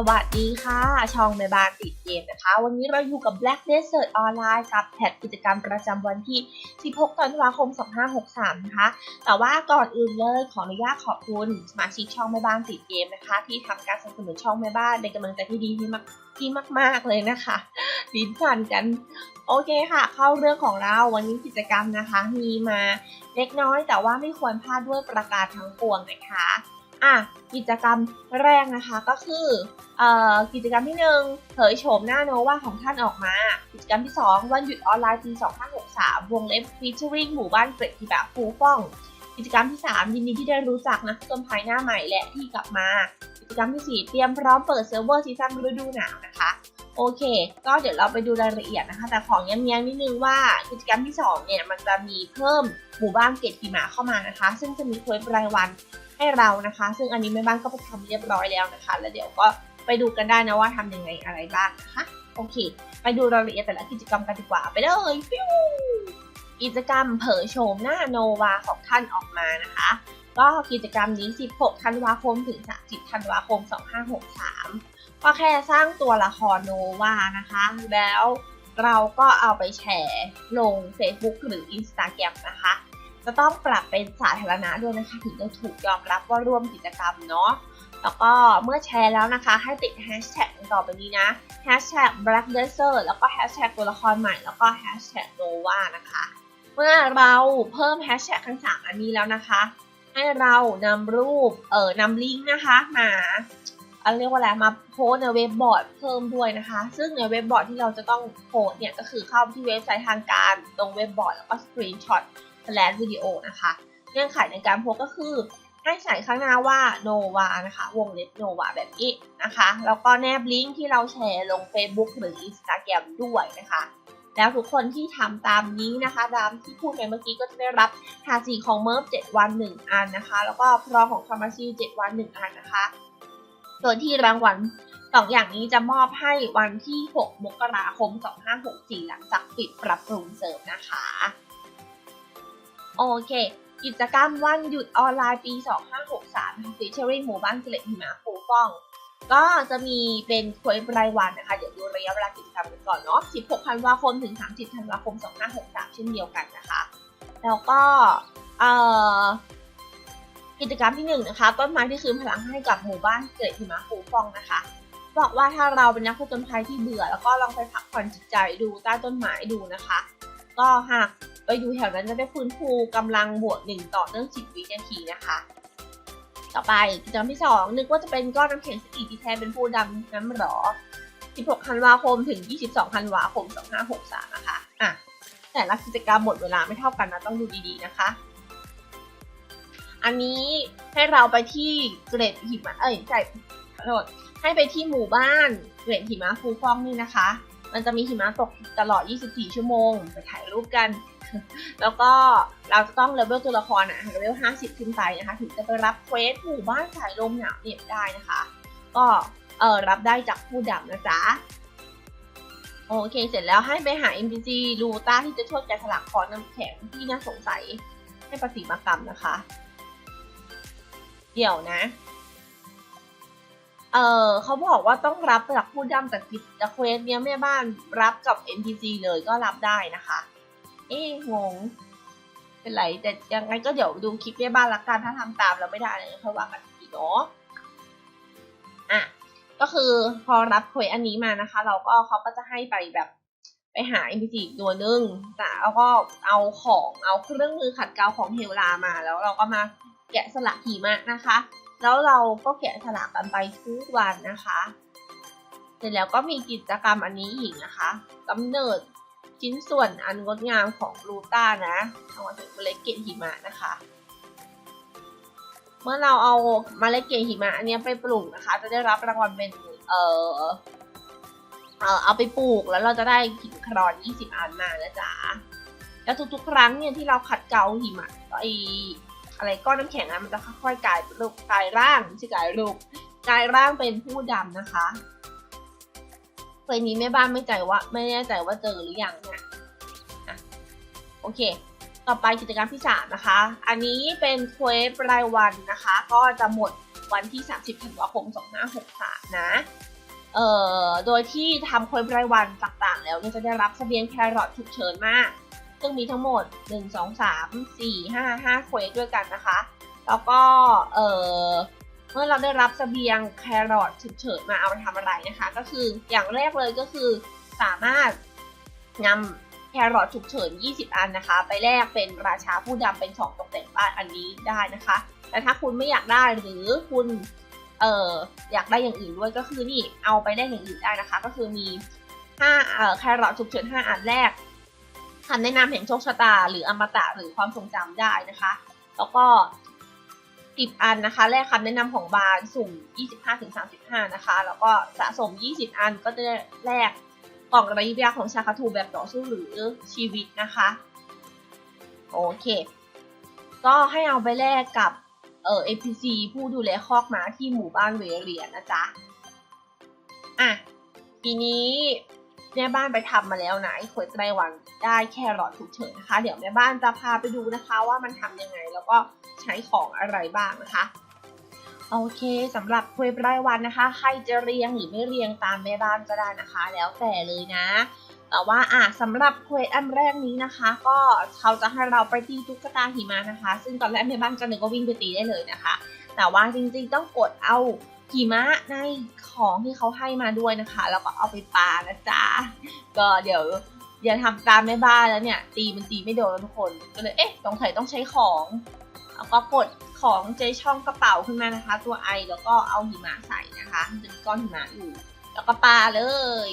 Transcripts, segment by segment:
สวัสดีค่ะ ช่องแม่บ้านติดเกมนะคะ วันนี้เราอยู่กับ Black Desert Online กับแพทกิจกรรมประจำวันที่ 16 ธันวาคม 2563 นะคะ แต่ว่าก่อนอื่นเลยขออนุญาตขอบคุณสมาชิกช่องแม่บ้านติดเกมนะคะ ที่ทำการสนับสนุนช่องแม่บ้านเป็นกำลังใจที่ดีที่มากที่มาก ๆ เลยนะคะลิ้นพันกัน โอเคค่ะ เข้าเรื่องของเราวันนี้กิจกรรมนะคะ มีมาเล็กน้อยแต่ว่าไม่ควรพลาดด้วยประการทั้งปวงนะคะ อะกิจกรรมแรกนะคะก็คืออกิจกรรมที่หนึ่งเผยโฉมหน้าโนวาของท่านออกมา กิจกรรมที่ 2 วันหยุดออนไลน์ปี 2563 วงเล็บฟีเจอริงหมู่บ้านเกรดที่แบบฟูฟ่อง กิจกรรมที่ 3 ยินดีที่ได้รู้จักนักจนภายหน้าใหม่และที่กลับมา กิจกรรมที่ 4 เตรียมพร้อมเปิดเซิร์ฟเวอร์ซีซั่นฤดูหนาวนะคะโอเค ก็เดี๋ยวเราไปดูรายละเอียดนะคะ แต่ของย้ำๆนิดนึงว่ากิจกรรมที่ 2 เนี่ย มันจะมีเพิ่มหมู่บ้านเกรดหิมะเข้ามานะคะ ซึ่งจะมีเควสรายวัน ให้เรานะคะ ซึ่งอันนี้แม่บ้านก็ไปทำเรียบร้อยแล้วนะคะ แล้วเดี๋ยวก็ไปดูกันได้นะว่าทำยังไงอะไรบ้างนะคะโอเค ไปดูรายละเอียดแต่ละกิจกรรมกันดีกว่าไปเลยฟิวกิจกรรมเผยโฉมหน้าโนวาของท่านออกมานะคะ ก็กิจกรรมนี้ 16 ธันวาคมถึง 30 ธันวาคม 2563 ก็แค่สร้างตัวละครโนวานะคะ แล้วเราก็เอาไปแชร์ลง Facebook หรือ Instagram นะคะ จะต้องปรับเป็นสาธารณะด้วยนะคะถึงจะถูกยอมรับว่าร่วมกิจกรรมเนาะแล้วก็เมื่อแชร์แล้วนะคะให้ติดแฮชแท็กต่อไปนี้นะแฮชแท็ก black desert แล้วก็แฮชแท็กตัวละครใหม่ แล้วก็แฮชแท็ก nova นะคะ เมื่อเราเพิ่มแฮชแท็กทั้งสามอันนี้แล้วนะคะ ให้เรานำรูป เอ่อนำลิงก์นะคะมาอันเรียกว่าอะไร มาโพสในเว็บบอร์ดเพิ่มด้วยนะคะ ซึ่งในเว็บบอร์ดที่เราจะต้องโพสเนี่ยก็คือเข้าที่เว็บไซต์ทางการ ตรงเว็บบอร์ดแล้วก็สกรีนช็อต slash วิดีโอนะคะ เงื่อนไขในการโพสก็คือให้ใส่ข้างหน้าว่า nova นะคะ วงเล็บ nova แบบนี้นะคะ แล้วก็แนบลิงก์ที่เราแชร์ลง Facebook หรือ Instagram ด้วยนะคะ แล้วทุกคนที่ทำตามนี้นะคะตามที่พูดไปเมื่อกี้ก็จะได้รับทาสีของเมิร์ฟ7วัน 1 อันนะคะ แล้วก็พรอของคามาซิล7วัน 1 อันนะคะส่วนที่รางวัลสองอย่างนี้จะมอบให้วันที่ 6 มกราคม 2564 หลังจากปิดปรับปรุงเสริมนะคะ โอเค กิจกรรมวันหยุดออนไลน์ปี 2563ฟีเจอริ่หมู่บ้านเกล็ดหิมะฟูฟอง ก็จะมีเป็นควยรายวันนะคะ เดี๋ยวดูระยะเวลากิจกรรมกันก่อนเนาะ 16 ธันวาคม ถึง 30 ธันวาคม 2563 เช่นเดียวกันนะคะ แล้วก็เอ่อกิจกรรมที่หนึ่งนะคะต้นไม้ที่คืนพลังให้กับหมู่บ้านเกล็ดหิมะฟูฟองนะคะ บอกว่าถ้าเราเป็นนักผจญภัยที่เบื่อ แล้วก็ลองไปพักผ่อนจิตใจดูใต้ต้นไม้ดูนะคะ ก็หาก ไปอยู่แถวนั้นจะได้ฟื้นฟูกำลังบวกหนึ่งต่อเนื่องสิบวินาทีนะคะ ต่อไปกิจกรรมที่สองนึกว่าจะเป็นก้อนน้ำแข็งสกีที่แท้เป็นผู้ดำน้ำหรอ 16ธันวาคมถึง 22ธันวาคม 2563 นะคะอะแต่ละกิจกรรมหมดเวลาไม่เท่ากันนะต้องดูดีๆนะคะ อันนี้ให้เราไปที่เกรดหิมะเอ้ยใช่ขอโทษให้ไปที่หมู่บ้านเกรดหิมะฟูฟ่องนี่นะคะ มันจะมีหิมะตกตลอด 24 ชั่วโมง ไปถ่ายรูปกัน แล้วก็เราจะต้องเลเวลตัวละครอะเลเวล50 ขึ้นไปนะคะ ถึงจะไปรับเควสหมู่บ้านสายลมหนาวเหน็บได้นะคะ ก็เออรับได้จากผู้ดับนะจ๊ะโอเค เสร็จแล้วให้ไปหา NPC ลูต้าที่จะช่วยแกะสลักคอน้ำแข็งที่น่าสงสัยให้ประสิมากรรมนะคะ เดี๋ยวนะ เออเขาบอกว่าต้องรับจากผู้ดำจากกิจเควสเนี้ยแม่บ้านรับกับ NPC เลยก็รับได้นะคะ เอ๊ะงงเป็นไรแต่ยังไงก็เดี๋ยวดูคลิปแม่บ้านละกันถ้าทำตามแล้วไม่ได้เลยเขาว่ากันอีกเนาะอะก็คือพอรับควสอันนี้มานะคะ เราก็เขาก็จะให้ไปแบบไปหา NPC อีกตัวนึงแต่แล้วก็เอาของเอาเครื่องมือขัดเกลาของเฮลลามา แล้วเราก็มาแกะสลักหิมะนะคะ แล้วเราก็แกะสลักกันไปทุกวันนะคะ เสร็จแล้วก็มีกิจกรรมอันนี้อีกนะคะกำเนิด ชิ้นส่วนอันงดงามของลูต้านะเอามาถึงเมล็ดเกล็ดหิมะนะคะ เมื่อเราเอาเมล็ดเกล็ดหิมะอันนี้ไปปลูกนะคะ จะได้รับรางวัลเป็นเอ่อเอ่อเอาไปปลูกแล้วเราจะได้หินครอน 20 อันมานะจ๊ะแล้วทุกๆ ครั้งเนี่ยที่เราขัดเกลาหิมะไออะไรก้อนน้ำแข็งอะมันจะค่อยๆกลายรูปกลายร่างไม่ใช่กลายรูปกลายร่างเป็นผู้ดำนะคะ เคยนี้แม่บ้านไม่ใจว่าไม่แน่ใจว่าเจอหรือยังเนี่ยอะโอเค ต่อไปกิจกรรมที่สามนะคะ อันนี้เป็นเควสรายวันนะคะ ก็จะหมดวันที่ 30ธันวาคม2563 นะ เอ่อ โดยที่ทำเควสรายวันต่างๆ แล้วจะได้รับเสบียงแครอทฉุกเฉินมาก ซึ่งมีทั้งหมด 1 2 3 4 5 5เควสด้วยกันนะคะ แล้วก็ เอ่อ เมื่อเราได้รับเสบียงแครอทฉุกเฉินมาเอาไปทำอะไรนะคะ ก็คืออย่างแรกเลยก็คือสามารถนำแครอทฉุกเฉิน 20 อันนะคะ ไปแลกเป็นราชาผู้ดำเป็นของตกแต่งบ้านอันนี้ได้นะคะ แต่ถ้าคุณไม่อยากได้หรือคุณเอ่ออยากได้อย่างอื่นด้วยก็คือนี่เอาไปได้อย่างอื่นได้นะคะ ก็คือมี5เอ่อแครอทฉุกเฉิน 5 อันแรกคำแนะนำแห่งโชคชะตา หรืออมตะหรือความทรงจำได้นะคะ แล้วก็ 10 อันนะคะ แลกคำแนะนำของบาร์สุ่ม 25-35 นะคะ แล้วก็สะสม 20 อันก็จะแลกกล่องระยิบยาของชาคาทูแบบต่อสู้หรือชีวิตนะคะ โอเค ก็ให้เอาไปแลกกับเอ่อ NPC ผู้ดูแลคอกม้าที่หมู่บ้านเวเรียนนะจ๊ะ อะ ทีนี้ แม่บ้านไปทำมาแล้วนะไอ้ขวดไตรวันได้แครอทฉุกเฉินนะคะ เดี๋ยวแม่บ้านจะพาไปดูนะคะว่ามันทำยังไง แล้วก็ใช้ของอะไรบ้างนะคะโอเคสำหรับเควสรายวันนะคะ ใครจะเรียงหรือไม่เรียงตามแม่บ้านก็ได้นะคะ แล้วแต่เลยนะ แต่ว่าอะสำหรับเควสอันแรกนี้นะคะ ก็เขาจะให้เราไปตีตุ๊กตาหิมะนะคะ ซึ่งตอนแรกแม่บ้านก็นึกว่าวิ่งไปตีได้เลยนะคะ แต่ว่าจริงๆต้องกดเอา หิมะในของที่เขาให้มาด้วยนะคะ แล้วก็เอาไปปานะจ๊ะก็เดี๋ยวอย่าทำตามแม่บ้านแล้วเนี่ย ตีมันตีไม่โดนแล้วทุกคนก็เลยเอ๊ะสงสัยต้องใช้ของแล้วก็กดของเจช่องกระเป๋าขึ้นมานะคะ ตัวไอแล้วก็เอาหิมะใส่นะคะมันจะมีก้อนหิมะอยู่ แล้วก็ปาเลย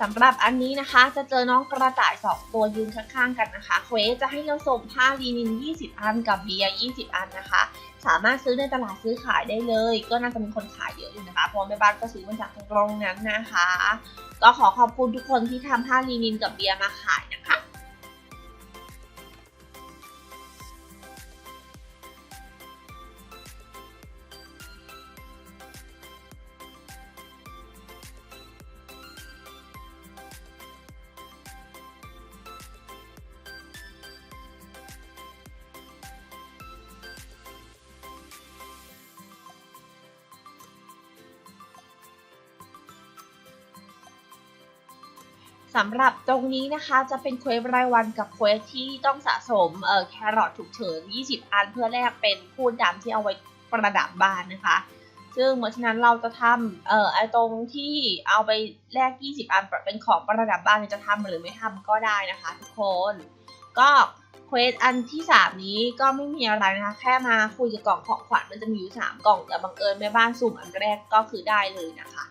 สำหรับอันนี้นะคะจะเจอน้องกระต่าย 2 ตัวยืนข้างๆกันนะคะเควสจะให้เราส่งผ้าลีนิน 20 อันกับเบียร์ 20 อันนะคะ สามารถซื้อในตลาดซื้อขายได้เลย ก็น่าจะมีคนขายเยอะอยู่นะคะเพราะแม่บ้านก็ซื้อมาจากตรงนั้นนะคะ ก็ขอขอบคุณทุกคนที่ทำผ้าลีนินกับเบียร์มาขายนะคะ สำหรับตรงนี้นะคะจะเป็นเควสรายวันกับเควสที่ต้องสะสมเอ่อแครอทฉุกเฉิน20 อันเพื่อแลกเป็นพูดดำที่เอาไว้ประดับบ้านนะคะ ซึ่งเพราะฉะนั้นเราจะทำเอ่อไอตรงที่เอาไปแลก 20 อันเป็นของประดับบ้านจะทำหรือไม่ทำก็ได้นะคะทุกคน ก็เควสอันที่ 3 นี้ก็ไม่มีอะไรนะคะ แค่มาคุยกับกล่องของขวัญมันจะมีอยู่ 3 กล่องแต่บังเอิญแม่บ้านสุ่มอันแรกก็คือได้เลยนะคะ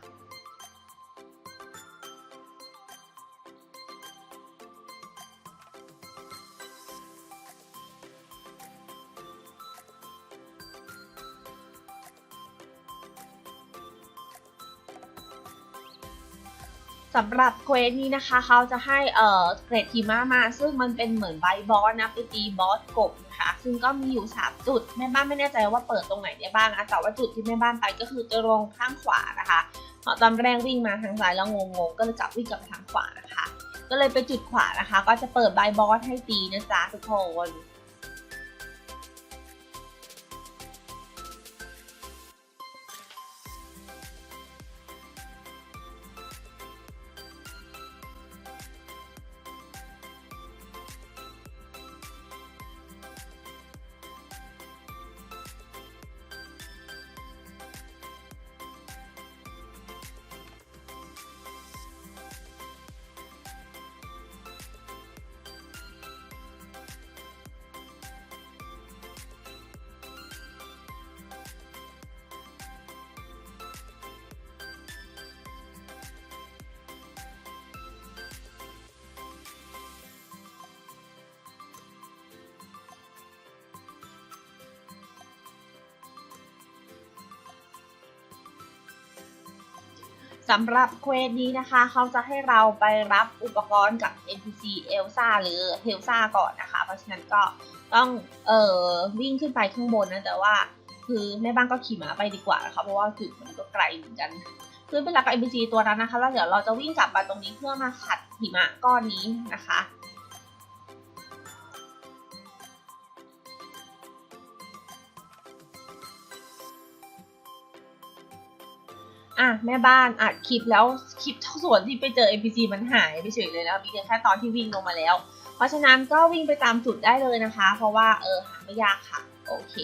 สำหรับเควสนี้นะคะเขาจะให้เอ่อเกรดหิมะมา ซึ่งมันเป็นเหมือนไบบอสนะไปตีบอสกบนะคะซึ่งก็มีอยู่ 3 จุดแม่บ้านไม่แน่ใจว่าเปิดตรงไหนได้บ้างนะแต่ว่าจุดที่แม่บ้านไปก็คือตรงข้างขวานะคะเพราะตอนแรกวิ่งมาทางซ้ายแล้วงงๆก็เลยกลับวิ่งกลับไปทางขวานะคะ ก็เลยไปจุดขวานะคะ ก็จะเปิดไบบอสให้ตีนะจ๊ะทุกคน สำหรับเควสนี้นะคะ เขาจะให้เราไปรับอุปกรณ์กับ NPC เอลซ่าหรือเฮลซ่าก่อนนะคะ เพราะฉะนั้นก็ต้องเอ่อวิ่งขึ้นไปข้างบนนะ แต่ว่าคือแม่บ้านก็ขี่ม้าไปดีกว่านะคะเพราะว่าจุดมันก็ไกลเหมือนกันขึ้นไปรับกับ NPC ตัวนั้นนะคะ แล้วเดี๋ยวเราจะวิ่งกลับมาตรงนี้เพื่อมาขัดหิมะก้อนนี้นะคะ อะแม่บ้านอัดคลิปแล้วคลิปส่วนที่ไปเจอ NPC มันหายไปเฉยเลยแล้วมีแค่ตอนที่วิ่งลงมาแล้ว เพราะฉะนั้นก็วิ่งไปตามจุดได้เลยนะคะ เพราะว่าเออหาไม่ยากค่ะ โอเค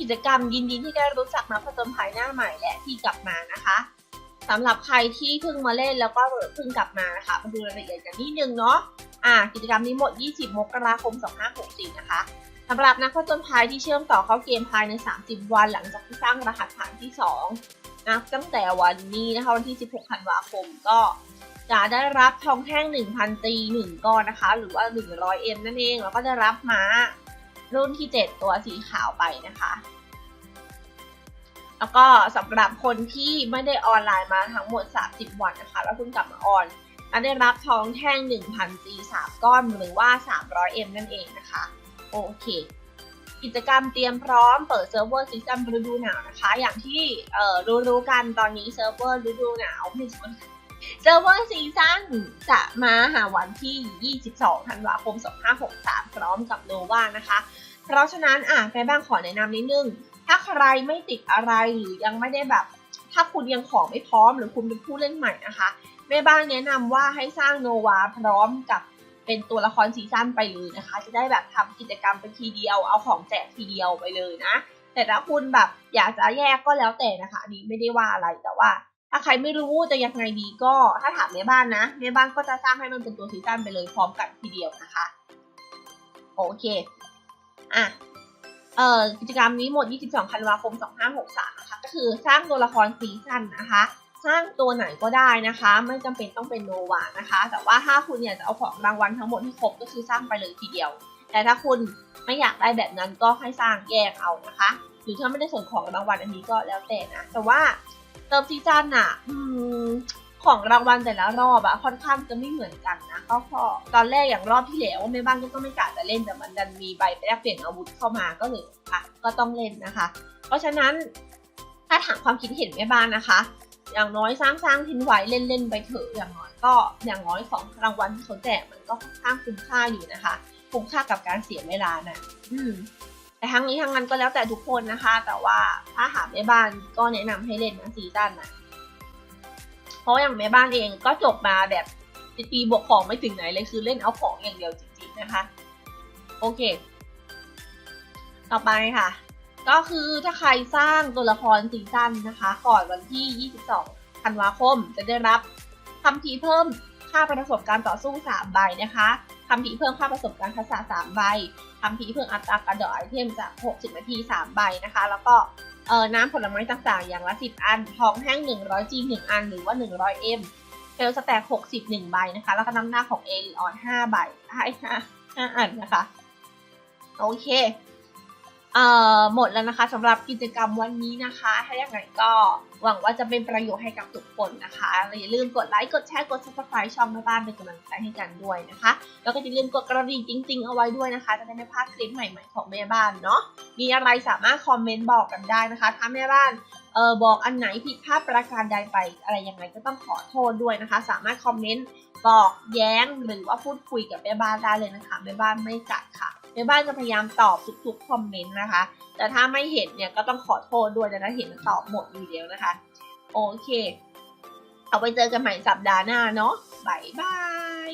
กิจกรรมยินดีที่ได้รู้จักนักผจญภัยหน้าใหม่และที่กลับมานะคะสำหรับใครที่เพิ่งมาเล่นแล้วก็เพิ่งกลับมานะคะมาดูรายละเอียดกันนิดนึงเนาะอ่ากิจกรรมนี้หมด 20 มกราคม 2564 นะคะสำหรับนักผจญภัยที่เชื่อมต่อเข้าเกมภายใน 30 วันหลังจากที่สร้างรหัสฐานที่ 2 นับตั้งแต่วันนี้นะคะวันที่ 16 ธันวาคมก็จะได้รับทองแท่ง 1,000 ตี 1 ก้อนนะคะ หรือว่า 100M นั่นเอง แล้วก็ได้รับม้า รุ่นที่ 7 ตัวสีขาวไปนะคะ แล้วก็สำหรับคนที่ไม่ได้ออนไลน์มาทั้งหมด 30 วันนะคะ แล้วเพิ่งกลับมาออนจะได้รับทองแท่ง 1,000ตี3ก้อนหรือว่า 300M นั่นเองนะคะ โอเค กิจกรรมเตรียมพร้อมเปิดเซิร์ฟเวอร์ซีซั่นฤดูหนาวนะคะ อย่างที่รู้ๆกันตอนนี้เซิร์ฟเวอร์ฤดูหนาวไม่ใช่วอ ร์ซีซั่นจะมาหาวันที่ 22 ธันวาคม 2563 พร้อมกับโนวานะคะ เพราะฉะนั้นอะแม่บ้างขอแนะนำนิดนึง ถ้าใครไม่ติดอะไรหรือยังไม่ได้แบบ ถ้าคุณยังของไม่พร้อมหรือคุณเป็นผู้เล่นใหม่นะคะ แม่บ้านแนะนำว่าให้สร้างโนวาพร้อมกับเป็นตัวละครซีซั่นไปเลยนะคะ จะได้แบบทำกิจกรรมไปทีเดียว เอาของแจกทีเดียวไปเลยนะแต่ถ้าคุณแบบอยากจะแยกก็แล้วแต่นะคะอันนี้ไม่ได้ว่าอะไรแต่ว่า ถ้าใครไม่รู้จะยังไงดีก็ถ้าถามแม่บ้านนะแม่บ้านก็จะสร้างให้มันเป็นตัวซีซั่นไปเลยพร้อมกันทีเดียวนะคะ โอเค อะเอ่อกิจกรรมนี้หมด 22ธันวาคม 2563 นะคะ ก็คือสร้างตัวละครซีซั่นนะคะ สร้างตัวไหนก็ได้นะคะ ไม่จำเป็นต้องเป็นโนวานะคะ แต่ว่าถ้าคุณอยากจะเอาของรางวัลทั้งหมดให้ครบก็คือสร้างไปเลยทีเดียว แต่ถ้าคุณไม่อยากได้แบบนั้นก็ให้สร้างแยกเอานะคะ หรือถ้าไม่ได้ส่งของรางวัลอันนี้ก็แล้วแต่นะ แต่ว่า เติมซีซั่นอะอของรางวัลแต่ละรอบอะค่อนข้างจะไม่เหมือนกันนะก็พอตอนแรกอย่างรอบที่แล้วแม่บ้านก็ไม่กะจะเล่นแต่มันดันมีใบแลกเปลี่ยนอาวุธเข้ามาก็เลยอะก็ต้องเล่นนะคะ เพราะฉะนั้นถ้าถามความคิดเห็นแม่บ้านนะคะ อย่างน้อยสร้างสร้างทิ้งไว้เล่นเล่นๆไปเถอะอย่างน้อยก็อย่างน้อยของรางวัลที่เขาแจกมันก็ค่อนข้างคุ้มค่าอยู่นะคะ คุ้มค่ากับการเสียเวลานะ่ะอืม แต่ทั้งนี้ทั้งนั้นก็แล้วแต่ทุกคนนะคะ แต่ว่าถ้าหาแม่บ้านก็แนะนำให้เล่นนะซีซั่นนะเพราะอย่างแม่บ้านเองก็จบมาแบบตีบวกของไม่ถึงไหนเลยคือเล่นเอาของอย่างเดียวจริงๆนะคะ โอเค ต่อไปค่ะ ก็คือถ้าใครสร้างตัวละครซีซั่นนะคะ ก่อนวันที่ 22 ธันวาคม จะได้รับคำทีเพิ่มค่าประสบการณ์ต่อสู้ 3 ใบนะคะ คำผีเพิ่มค่าประสบการณ์ทักษะ3ใบคำผีเพิ่มอัตราการดอกไอเทมจาก 60 นาที 3 ใบนะคะ แล้วก็เอ่อน้ำผลไม้ต่างๆ อย่างละ 10 อัน ทองแท่ง100 G 1 อัน หรือว่า 100 M เฟลสแต็ก60 1 ใบนะคะ แล้วก็น้ำหน้าของเอลิออน 5 ใบให้5 5 อันนะคะ โอเค เอ่อหมดแล้วนะคะสำหรับกิจกรรมวันนี้นะคะ ถ้าอย่างไรก็หวังว่าจะเป็นประโยชน์ให้กับทุกคนนะคะอย่าลืมกดไลค์กดแชร์กด subscribe ช่องแม่บ้านเป็นกำลังใจให้กันด้วยนะคะ แล้วก็อย่าลืมกดกระดิ่งจริง ๆ เอาไว้ด้วยนะคะ จะได้ไม่พลาดคลิปใหม่ๆของแม่บ้านเนาะมีอะไรสามารถคอมเมนต์บอกกันได้นะคะ ถ้าแม่บ้านเออบอกอันไหนผิดพลาดประการใดไปอะไรยังไงก็ต้องขอโทษด้วยนะคะ สามารถคอมเมนต์บอกแย้งหรือว่าพูดคุยกับแม่บ้านได้เลยนะคะแม่บ้านไม่กัดค่ะ แม่บ้านจะพยายามตอบทุกๆคอมเมนต์นะคะ แต่ถ้าไม่เห็นเนี่ยก็ต้องขอโทษด้วยแต่ถ้าเห็นตอบหมดอยู่เดียวนะคะ โอเค เอาไปเจอกันใหม่สัปดาห์หน้าเนาะบายบาย